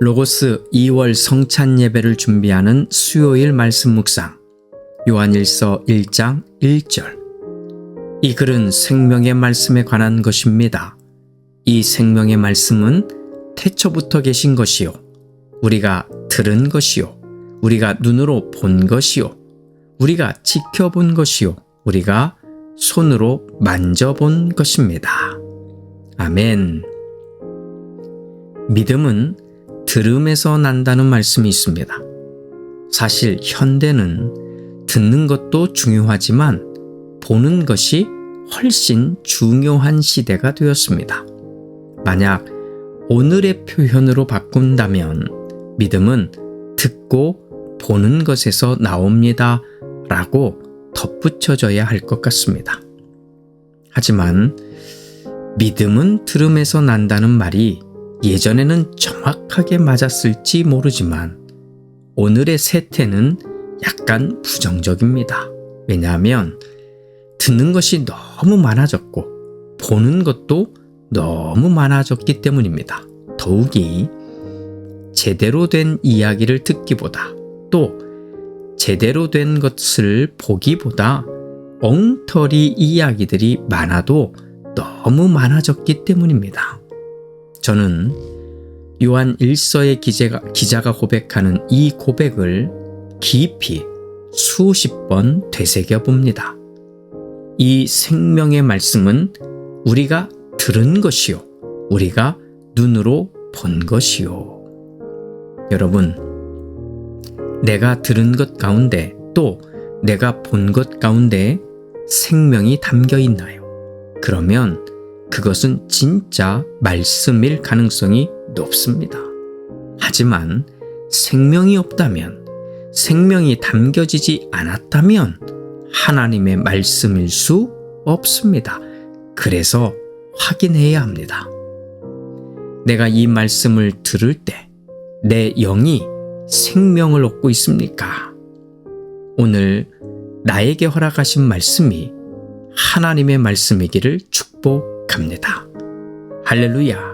로고스 2월 성찬 예배를 준비하는 수요일 말씀 묵상 요한일서 1장 1절 이 글은 생명의 말씀에 관한 것입니다. 이 생명의 말씀은 태초부터 계신 것이요 우리가 들은 것이요 우리가 눈으로 본 것이요 우리가 지켜본 것이요 우리가 손으로 만져본 것입니다. 아멘. 믿음은 들음에서 난다는 말씀이 있습니다. 사실 현대는 듣는 것도 중요하지만 보는 것이 훨씬 중요한 시대가 되었습니다. 만약 오늘의 표현으로 바꾼다면 믿음은 듣고 보는 것에서 나옵니다. 라고 덧붙여져야 할 것 같습니다. 하지만 믿음은 들음에서 난다는 말이 예전에는 정확하게 맞았을지 모르지만 오늘의 세태는 약간 부정적입니다. 왜냐하면 듣는 것이 너무 많아졌고 보는 것도 너무 많아졌기 때문입니다. 더욱이 제대로 된 이야기를 듣기보다 또 제대로 된 것을 보기보다 엉터리 이야기들이 많아도 너무 많아졌기 때문입니다. 저는 요한 1서의 기자가, 기자가 고백하는 이 고백을 깊이 수십 번 되새겨 봅니다. 이 생명의 말씀은 우리가 들은 것이요. 우리가 눈으로 본 것이요. 여러분, 내가 들은 것 가운데 또 내가 본 것 가운데 생명이 담겨 있나요? 그러면 그것은 진짜 말씀일 가능성이 높습니다. 하지만 생명이 없다면, 생명이 담겨지지 않았다면 하나님의 말씀일 수 없습니다. 그래서 확인해야 합니다. 내가 이 말씀을 들을 때 내 영이 생명을 얻고 있습니까? 오늘 나에게 허락하신 말씀이 하나님의 말씀이기를 축복 합니다. 할렐루야.